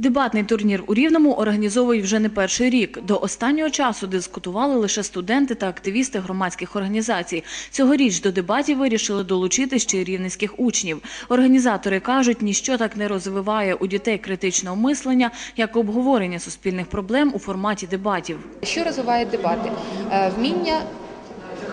Дебатний турнір у Рівному організовують вже не перший рік. До останнього часу дискутували лише студенти та активісти громадських організацій. Цьогоріч до дебатів вирішили долучити ще й рівненських учнів. Організатори кажуть, ніщо так не розвиває у дітей критичного мислення, як обговорення суспільних проблем у форматі дебатів. Що розвивають дебати? Е, Вміння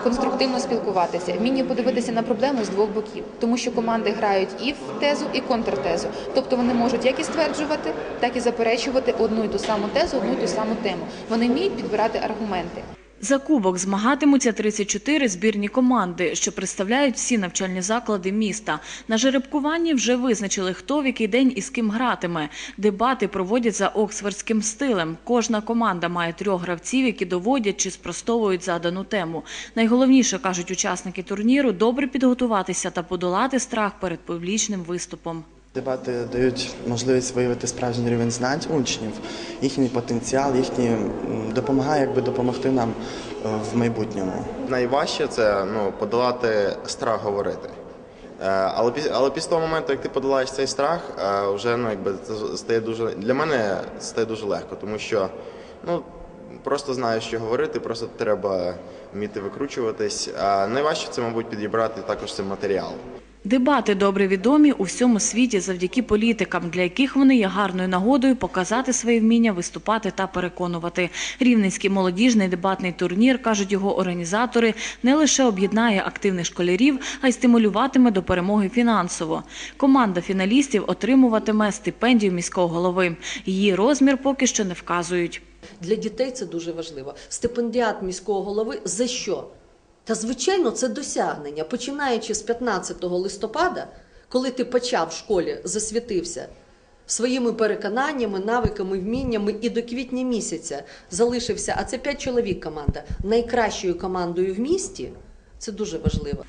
конструктивно спілкуватися, вміння подивитися на проблему з двох боків, тому що команди грають і в тезу, і контртезу. Тобто вони можуть як і стверджувати, так і заперечувати одну і ту саму тезу, одну і ту саму тему. Вони вміють підбирати аргументи. За кубок змагатимуться 34 збірні команди, що представляють всі навчальні заклади міста. На жеребкуванні вже визначили, хто в який день і з ким гратиме. Дебати проводять за оксфордським стилем. Кожна команда має трьох гравців, які доводять чи спростовують задану тему. Найголовніше, кажуть учасники турніру, добре підготуватися та подолати страх перед публічним виступом. Дебати дають можливість виявити справжній рівень знань учнів, їхній потенціал, їхній м, допомагає якби допомогти нам е, в майбутньому. Найважче це ну, подолати страх говорити. Е, Але, але після того моменту, як ти подолаєш цей страх, е, вже ну, якби, це стає дуже, для мене стає дуже легко, тому що ну, просто знаєш, що говорити, просто треба вміти викручуватись. А найважче це, мабуть, підібрати також цей матеріал. Дебати добре відомі у всьому світі завдяки політикам, для яких вони є гарною нагодою показати своє вміння виступати та переконувати. Рівненський молодіжний дебатний турнір, кажуть його організатори, не лише об'єднає активних школярів, а й стимулюватиме до перемоги фінансово. Команда фіналістів отримуватиме стипендію міського голови. Її розмір поки що не вказують. Для дітей це дуже важливо. Стипендіат міського голови за що? Та звичайно, це досягнення. Починаючи з 15 листопада, коли ти почав в школі, засвітився своїми переконаннями, навиками, вміннями і до квітня місяця залишився. А це 5 чоловік команда найкращою командою в місті. Це дуже важливо.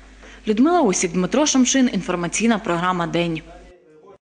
Людмила Осік, Дмитро Шамшин. Інформаційна програма День.